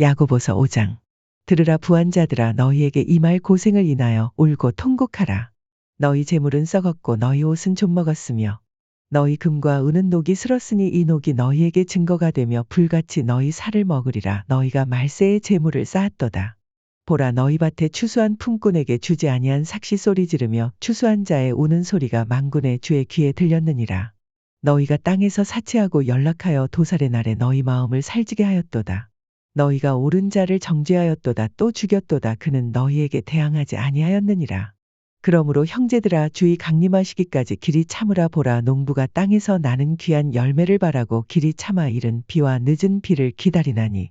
야고보서 5장. 들으라 부한자들아 너희에게 이말 고생을 인하여 울고 통곡하라. 너희 재물은 썩었고 너희 옷은 좀 먹었으며 너희 금과 은은 녹이 슬었으니 이 녹이 너희에게 증거가 되며 불같이 너희 살을 먹으리라 너희가 말세의 재물을 쌓았도다. 보라 너희 밭에 추수한 품꾼에게 주지 아니한 삭시 소리 지르며 추수한 자의 우는 소리가 망군의 주의 귀에 들렸느니라. 너희가 땅에서 사치하고 연락하여 도살의 날에 너희 마음을 살지게 하였도다. 너희가 옳은 자를 정죄하였도다 또 죽였도다 그는 너희에게 대항하지 아니하였느니라. 그러므로 형제들아 주의 강림하시기까지 길이 참으라 보라 농부가 땅에서 나는 귀한 열매를 바라고 길이 참아 이른 비와 늦은 비를 기다리나니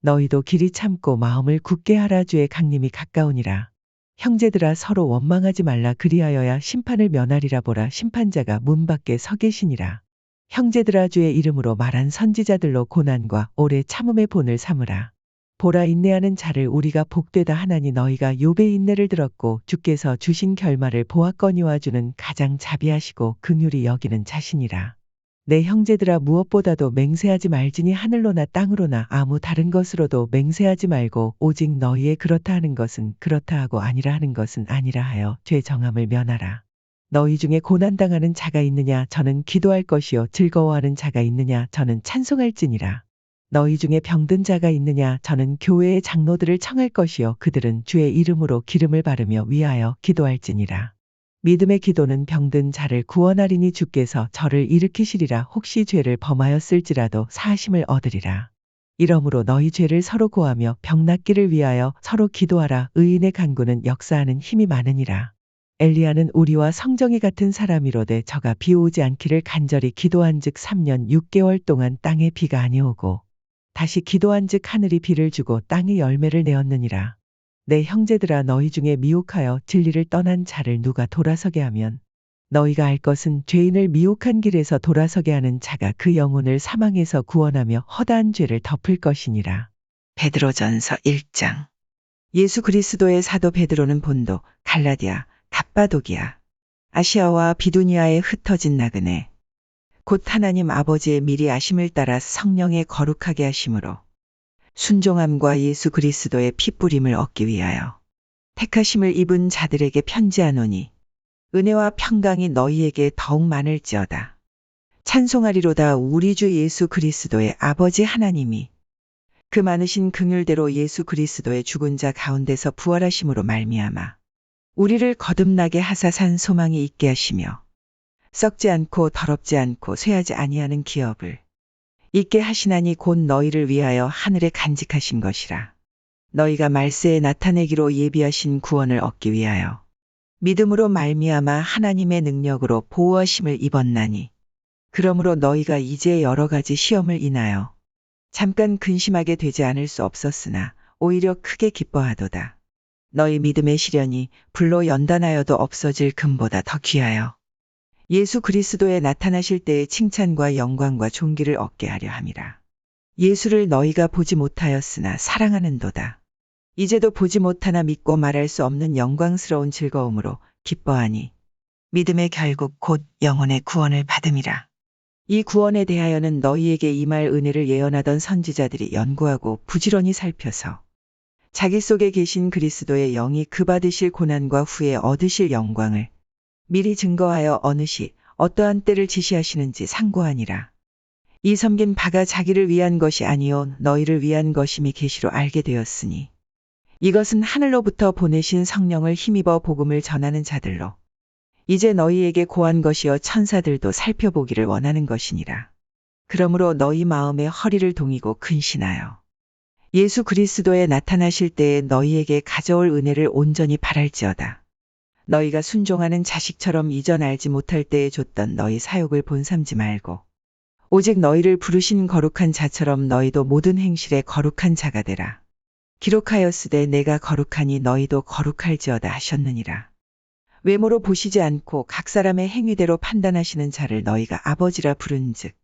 너희도 길이 참고 마음을 굳게 하라 주의 강림이 가까우니라. 형제들아 서로 원망하지 말라 그리하여야 심판을 면하리라 보라 심판자가 문 밖에 서 계시니라. 형제들아 주의 이름으로 말한 선지자들로 고난과 오래 참음의 본을 삼으라. 보라 인내하는 자를 우리가 복되다 하나니 너희가 욥의 인내를 들었고 주께서 주신 결말을 보았거니와 주는 가장 자비하시고 긍휼히 여기는 자신이라. 내 형제들아 무엇보다도 맹세하지 말지니 하늘로나 땅으로나 아무 다른 것으로도 맹세하지 말고 오직 너희의 그렇다 하는 것은 그렇다 하고 아니라 하는 것은 아니라 하여 죄 정함을 면하라. 너희 중에 고난당하는 자가 있느냐 저는 기도할 것이요 즐거워하는 자가 있느냐 저는 찬송할지니라. 너희 중에 병든 자가 있느냐 저는 교회의 장로들을 청할 것이요 그들은 주의 이름으로 기름을 바르며 위하여 기도할지니라. 믿음의 기도는 병든 자를 구원하리니 주께서 저를 일으키시리라 혹시 죄를 범하였을지라도 사하심을 얻으리라. 이러므로 너희 죄를 서로 고하며 병 낫기를 위하여 서로 기도하라 의인의 간구는 역사하는 힘이 많으니라. 엘리야는 우리와 성정이 같은 사람이로되 저가 비 오지 않기를 간절히 기도한즉 3년 6개월 동안 땅에 비가 아니오고 다시 기도한즉 하늘이 비를 주고 땅이 열매를 내었느니라. 내 형제들아 너희 중에 미혹하여 진리를 떠난 자를 누가 돌아서게 하면 너희가 알 것은 죄인을 미혹한 길에서 돌아서게 하는 자가 그 영혼을 사망에서 구원하며 허다한 죄를 덮을 것이니라. 베드로전서 1장 예수 그리스도의 사도 베드로는 본도, 갈라디아, 갑바도기아, 아시아와 비두니아에 흩어진 나그네, 곧 하나님 아버지의 미리 아심을 따라 성령의 거룩하게 하심으로 순종함과 예수 그리스도의 피뿌림을 얻기 위하여 택하심을 입은 자들에게 편지하노니 은혜와 평강이 너희에게 더욱 많을지어다. 찬송하리로다 우리 주 예수 그리스도의 아버지 하나님이 그 많으신 긍휼대로 예수 그리스도의 죽은 자 가운데서 부활하심으로 말미암아 우리를 거듭나게 하사 산 소망이 있게 하시며 썩지 않고 더럽지 않고 쇠하지 아니하는 기업을 있게 하시나니 곧 너희를 위하여 하늘에 간직하신 것이라. 너희가 말세에 나타내기로 예비하신 구원을 얻기 위하여 믿음으로 말미암아 하나님의 능력으로 보호하심을 입었나니 그러므로 너희가 이제 여러 가지 시험을 인하여 잠깐 근심하게 되지 않을 수 없었으나 오히려 크게 기뻐하도다. 너희 믿음의 시련이 불로 연단하여도 없어질 금보다 더 귀하여 예수 그리스도에 나타나실 때의 칭찬과 영광과 존귀를 얻게 하려 함이라. 예수를 너희가 보지 못하였으나 사랑하는도다. 이제도 보지 못하나 믿고 말할 수 없는 영광스러운 즐거움으로 기뻐하니 믿음의 결국 곧 영혼의 구원을 받음이라. 이 구원에 대하여는 너희에게 임할 은혜를 예언하던 선지자들이 연구하고 부지런히 살펴서 자기 속에 계신 그리스도의 영이 그 받으실 고난과 후에 얻으실 영광을 미리 증거하여 어느 시 어떠한 때를 지시하시는지 상고하니라. 이 섬긴 바가 자기를 위한 것이 아니요 너희를 위한 것임이 계시로 알게 되었으니 이것은 하늘로부터 보내신 성령을 힘입어 복음을 전하는 자들로 이제 너희에게 고한 것이여 천사들도 살펴보기를 원하는 것이니라. 그러므로 너희 마음에 허리를 동이고 근신하여 예수 그리스도에 나타나실 때에 너희에게 가져올 은혜를 온전히 바랄지어다. 너희가 순종하는 자식처럼 이전 알지 못할 때에 줬던 너희 사욕을 본삼지 말고 오직 너희를 부르신 거룩한 자처럼 너희도 모든 행실에 거룩한 자가 되라. 기록하였으되 내가 거룩하니 너희도 거룩할지어다 하셨느니라. 외모로 보시지 않고 각 사람의 행위대로 판단하시는 자를 너희가 아버지라 부른즉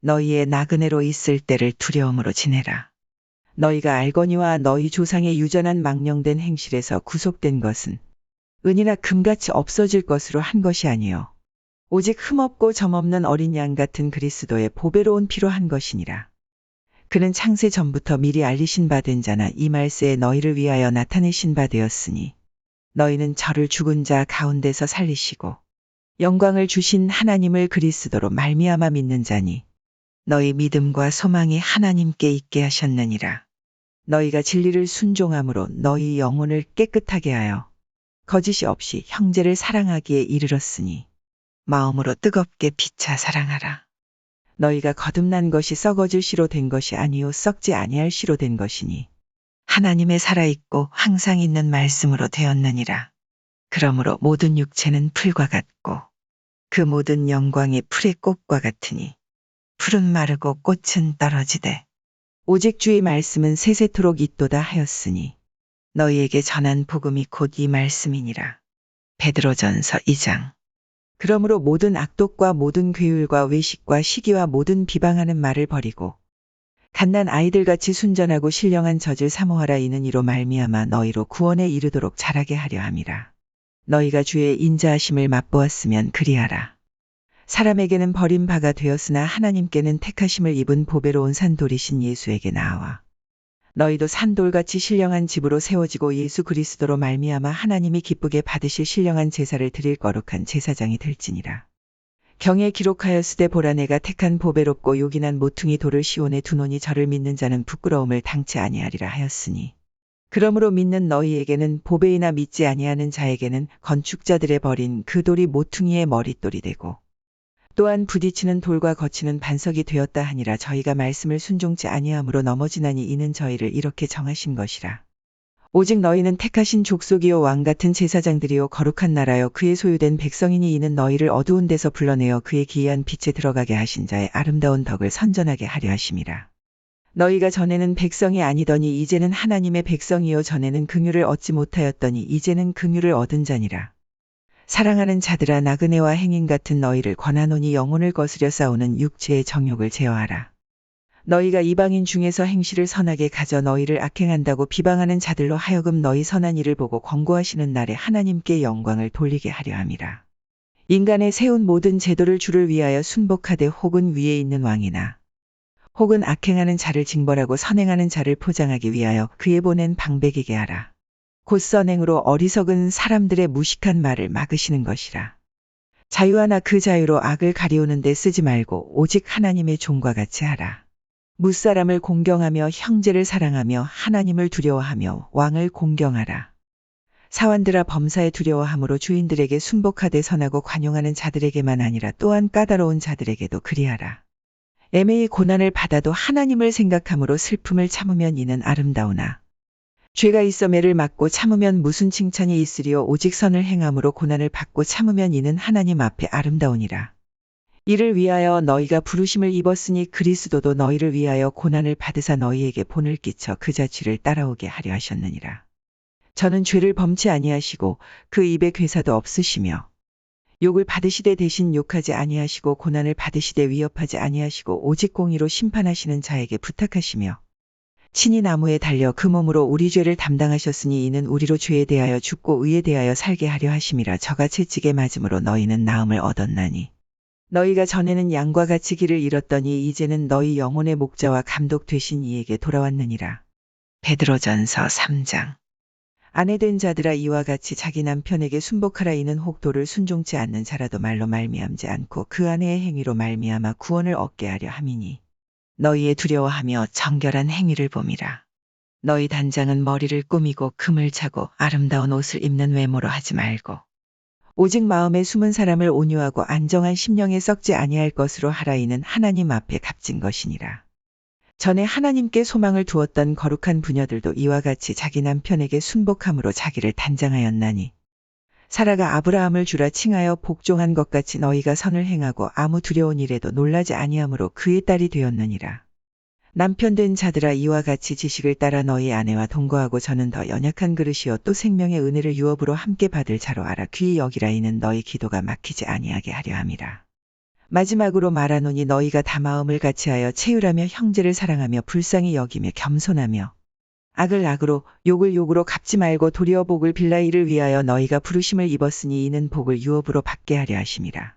너희의 나그네로 있을 때를 두려움으로 지내라. 너희가 알거니와 너희 조상의 유전한 망령된 행실에서 구속된 것은 은이나 금같이 없어질 것으로 한 것이 아니요 오직 흠없고 점없는 어린 양 같은 그리스도의 보배로운 피로 한 것이니라. 그는 창세 전부터 미리 알리신 바 된 자나 이 말세에 너희를 위하여 나타내신 바 되었으니 너희는 저를 죽은 자 가운데서 살리시고 영광을 주신 하나님을 그리스도로 말미암아 믿는 자니 너희 믿음과 소망이 하나님께 있게 하셨느니라. 너희가 진리를 순종함으로 너희 영혼을 깨끗하게 하여 거짓이 없이 형제를 사랑하기에 이르렀으니 마음으로 뜨겁게 피차 사랑하라. 너희가 거듭난 것이 썩어질 시로 된 것이 아니요 썩지 아니할 시로 된 것이니 하나님의 살아있고 항상 있는 말씀으로 되었느니라. 그러므로 모든 육체는 풀과 같고 그 모든 영광이 풀의 꽃과 같으니 풀은 마르고 꽃은 떨어지되 오직 주의 말씀은 세세토록 있도다 하였으니 너희에게 전한 복음이 곧 이 말씀이니라. 베드로전서 2장 그러므로 모든 악독과 모든 괴율과 외식과 시기와 모든 비방하는 말을 버리고 갓난 아이들같이 순전하고 신령한 젖을 사모하라 이는 이로 말미암아 너희로 구원에 이르도록 자라게 하려 함이라. 너희가 주의 인자하심을 맛보았으면 그리하라. 사람에게는 버림바가 되었으나 하나님께는 택하심을 입은 보배로운 산돌이신 예수에게 나와 너희도 산돌같이 신령한 집으로 세워지고 예수 그리스도로 말미암아 하나님이 기쁘게 받으실 신령한 제사를 드릴 거룩한 제사장이 될지니라. 경에 기록하였으되 보라 내가 택한 보배롭고 요긴한 모퉁이 돌을 시온에 두노니 저를 믿는 자는 부끄러움을 당치 아니하리라 하였으니 그러므로 믿는 너희에게는 보배이나 믿지 아니하는 자에게는 건축자들의 버린 그 돌이 모퉁이의 머릿돌이 되고 또한 부딪히는 돌과 거치는 반석이 되었다 하니라 저희가 말씀을 순종치 아니함으로 넘어지나니 이는 저희를 이렇게 정하신 것이라. 오직 너희는 택하신 족속이요 왕 같은 제사장들이요 거룩한 나라요 그의 소유된 백성이니 이는 너희를 어두운 데서 불러내어 그의 기이한 빛에 들어가게 하신 자의 아름다운 덕을 선전하게 하려 하심이라. 너희가 전에는 백성이 아니더니 이제는 하나님의 백성이요 전에는 긍휼을 얻지 못하였더니 이제는 긍휼을 얻은 자니라. 사랑하는 자들아 나그네와 행인 같은 너희를 권하노니 영혼을 거스려 싸우는 육체의 정욕을 제어하라. 너희가 이방인 중에서 행실을 선하게 가져 너희를 악행한다고 비방하는 자들로 하여금 너희 선한 일을 보고 권고하시는 날에 하나님께 영광을 돌리게 하려 함이라. 인간의 세운 모든 제도를 주를 위하여 순복하되 혹은 위에 있는 왕이나 혹은 악행하는 자를 징벌하고 선행하는 자를 포장하기 위하여 그에 보낸 방백에게 하라. 곧 선행으로 어리석은 사람들의 무식한 말을 막으시는 것이라. 자유하나 그 자유로 악을 가리우는 데 쓰지 말고 오직 하나님의 종과 같이 하라. 무사람을 공경하며 형제를 사랑하며 하나님을 두려워하며 왕을 공경하라. 사환들아 범사에 두려워함으로 주인들에게 순복하되 선하고 관용하는 자들에게만 아니라 또한 까다로운 자들에게도 그리하라. 애매히 고난을 받아도 하나님을 생각함으로 슬픔을 참으면 이는 아름다우나 죄가 있어 매를 맞고 참으면 무슨 칭찬이 있으리요 오직 선을 행함으로 고난을 받고 참으면 이는 하나님 앞에 아름다우니라. 이를 위하여 너희가 부르심을 입었으니 그리스도도 너희를 위하여 고난을 받으사 너희에게 본을 끼쳐 그 자취를 따라오게 하려 하셨느니라. 저는 죄를 범치 아니하시고 그 입에 괴사도 없으시며 욕을 받으시되 대신 욕하지 아니하시고 고난을 받으시되 위협하지 아니하시고 오직 공의로 심판하시는 자에게 부탁하시며 친히 나무에 달려 그 몸으로 우리 죄를 담당하셨으니 이는 우리로 죄에 대하여 죽고 의에 대하여 살게 하려 하심이라 저가 채찍에 맞음으로 너희는 나음을 얻었나니. 너희가 전에는 양과 같이 길을 잃었더니 이제는 너희 영혼의 목자와 감독 되신 이에게 돌아왔느니라. 베드로전서 3장. 아내 된 자들아 이와 같이 자기 남편에게 순복하라. 이는 혹도를 순종치 않는 자라도 말로 말미암지 않고 그 아내의 행위로 말미암아 구원을 얻게 하려 함이니 너희의 두려워하며 정결한 행위를 봄이라. 너희 단장은 머리를 꾸미고 금을 차고 아름다운 옷을 입는 외모로 하지 말고 오직 마음에 숨은 사람을 온유하고 안정한 심령에 썩지 아니할 것으로 하라 이는 하나님 앞에 값진 것이니라. 전에 하나님께 소망을 두었던 거룩한 부녀들도 이와 같이 자기 남편에게 순복함으로 자기를 단장하였나니 사라가 아브라함을 주라 칭하여 복종한 것 같이 너희가 선을 행하고 아무 두려운 일에도 놀라지 아니하므로 그의 딸이 되었느니라. 남편 된 자들아 이와 같이 지식을 따라 너희 아내와 동거하고 저는 더 연약한 그릇이요 또 생명의 은혜를 유업으로 함께 받을 자로 알아 귀히 여기라 이는 너희 기도가 막히지 아니하게 하려 함이라. 마지막으로 말하노니 너희가 다 마음을 같이하여 체휼하며 형제를 사랑하며 불쌍히 여기며 겸손하며 악을 악으로 욕을 욕으로 갚지 말고 도리어 복을 빌라 이를 위하여 너희가 부르심을 입었으니 이는 복을 유업으로 받게 하려 하심이라.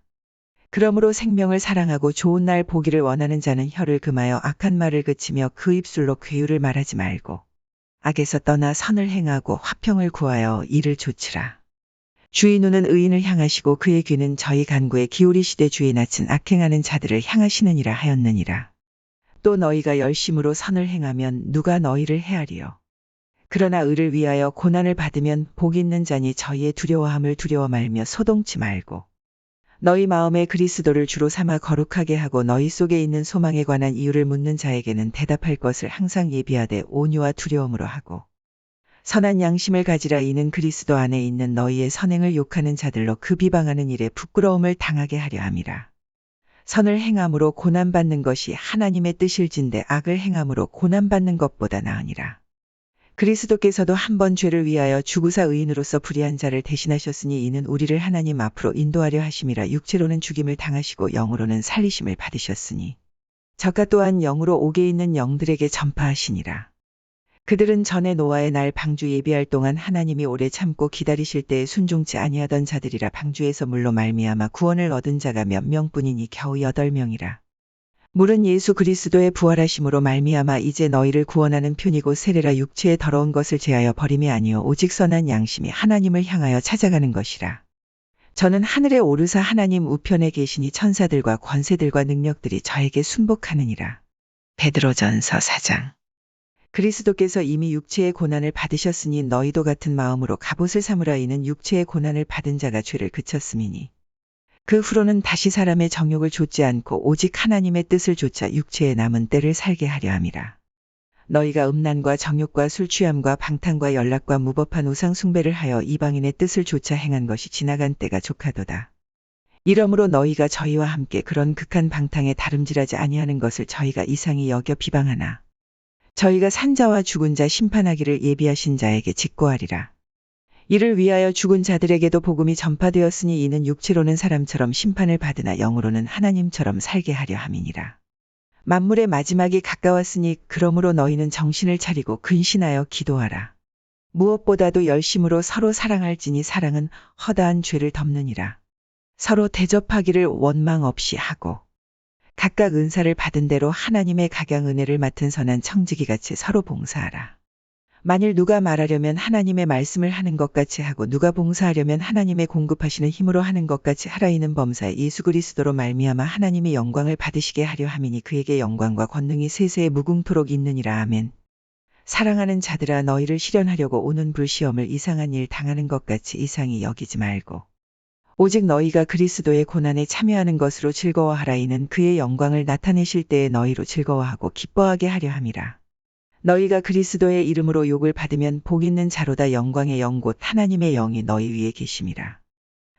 그러므로 생명을 사랑하고 좋은 날 보기를 원하는 자는 혀를 금하여 악한 말을 그치며 그 입술로 괴유를 말하지 말고 악에서 떠나 선을 행하고 화평을 구하여 이를 조치라. 주의 눈은 의인을 향하시고 그의 귀는 저희 간구에 기울이시되 주의 낯은 악행하는 자들을 향하시느니라 하였느니라. 또 너희가 열심으로 선을 행하면 누가 너희를 헤아리요. 그러나 의를 위하여 고난을 받으면 복 있는 자니 저희의 두려워함을 두려워 말며 소동치 말고 너희 마음에 그리스도를 주로 삼아 거룩하게 하고 너희 속에 있는 소망에 관한 이유를 묻는 자에게는 대답할 것을 항상 예비하되 온유와 두려움으로 하고 선한 양심을 가지라 이는 그리스도 안에 있는 너희의 선행을 욕하는 자들로 그 비방하는 일에 부끄러움을 당하게 하려 함이라. 선을 행함으로 고난받는 것이 하나님의 뜻일진데 악을 행함으로 고난받는 것보다 나으니라. 그리스도께서도 한 번 죄를 위하여 주구사 의인으로서 불의한 자를 대신하셨으니 이는 우리를 하나님 앞으로 인도하려 하심이라 육체로는 죽임을 당하시고 영으로는 살리심을 받으셨으니 저가 또한 영으로 옥에 있는 영들에게 전파하시니라. 그들은 전에 노아의 날 방주 예비할 동안 하나님이 오래 참고 기다리실 때에 순종치 아니하던 자들이라 방주에서 물로 말미암아 구원을 얻은 자가 몇 명뿐이니 겨우 여덟 명이라. 물은 예수 그리스도의 부활하심으로 말미암아 이제 너희를 구원하는 편이고 세례라 육체의 더러운 것을 제하여 버림이 아니요 오직 선한 양심이 하나님을 향하여 찾아가는 것이라. 저는 하늘에 오르사 하나님 우편에 계시니 천사들과 권세들과 능력들이 저에게 순복하느니라. 베드로전서 4장 그리스도께서 이미 육체의 고난을 받으셨으니 너희도 같은 마음으로 갑옷을 삼으라 이는 육체의 고난을 받은 자가 죄를 그쳤음이니 그 후로는 다시 사람의 정욕을 좇지 않고 오직 하나님의 뜻을 좇아 육체의 남은 때를 살게 하려 함이라. 너희가 음란과 정욕과 술 취함과 방탕과 연락과 무법한 우상 숭배를 하여 이방인의 뜻을 좇아 행한 것이 지나간 때가 족하도다. 이러므로 너희가 저희와 함께 그런 극한 방탕에 다름질하지 아니하는 것을 저희가 이상히 여겨 비방하나 저희가 산자와 죽은 자 심판하기를 예비하신 자에게 직고하리라. 이를 위하여 죽은 자들에게도 복음이 전파되었으니 이는 육체로는 사람처럼 심판을 받으나 영으로는 하나님처럼 살게 하려 함이니라. 만물의 마지막이 가까웠으니 그러므로 너희는 정신을 차리고 근신하여 기도하라. 무엇보다도 열심으로 서로 사랑할지니 사랑은 허다한 죄를 덮느니라. 서로 대접하기를 원망 없이 하고 각각 은사를 받은 대로 하나님의 각양 은혜를 맡은 선한 청지기 같이 서로 봉사하라. 만일 누가 말하려면 하나님의 말씀을 하는 것 같이 하고 누가 봉사하려면 하나님의 공급하시는 힘으로 하는 것 같이 하라 이는 범사 예수 그리스도로 말미암아 하나님의 영광을 받으시게 하려 함이니 그에게 영광과 권능이 세세에 무궁토록 있느니라 아멘. 사랑하는 자들아 너희를 실현하려고 오는 불시험을 이상한 일 당하는 것 같이 이상히 여기지 말고 오직 너희가 그리스도의 고난에 참여하는 것으로 즐거워하라 이는 그의 영광을 나타내실 때에 너희로 즐거워하고 기뻐하게 하려 함이라. 너희가 그리스도의 이름으로 욕을 받으면 복 있는 자로다 영광의 영곧 하나님의 영이 너희 위에 계심이라.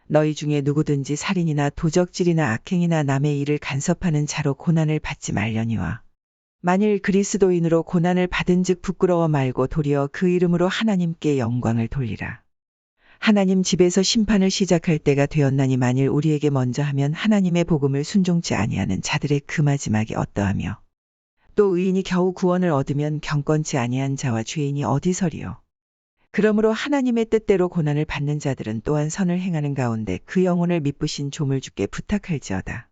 너희 중에 누구든지 살인이나 도적질이나 악행이나 남의 일을 간섭하는 자로 고난을 받지 말려니와 만일 그리스도인으로 고난을 받은 즉 부끄러워 말고 도리어 그 이름으로 하나님께 영광을 돌리라. 하나님 집에서 심판을 시작할 때가 되었나니 만일 우리에게 먼저 하면 하나님의 복음을 순종치 아니하는 자들의 그 마지막이 어떠하며 또 의인이 겨우 구원을 얻으면 경건치 아니한 자와 죄인이 어디서리요. 그러므로 하나님의 뜻대로 고난을 받는 자들은 또한 선을 행하는 가운데 그 영혼을 미쁘신 조물 주께 부탁할지어다.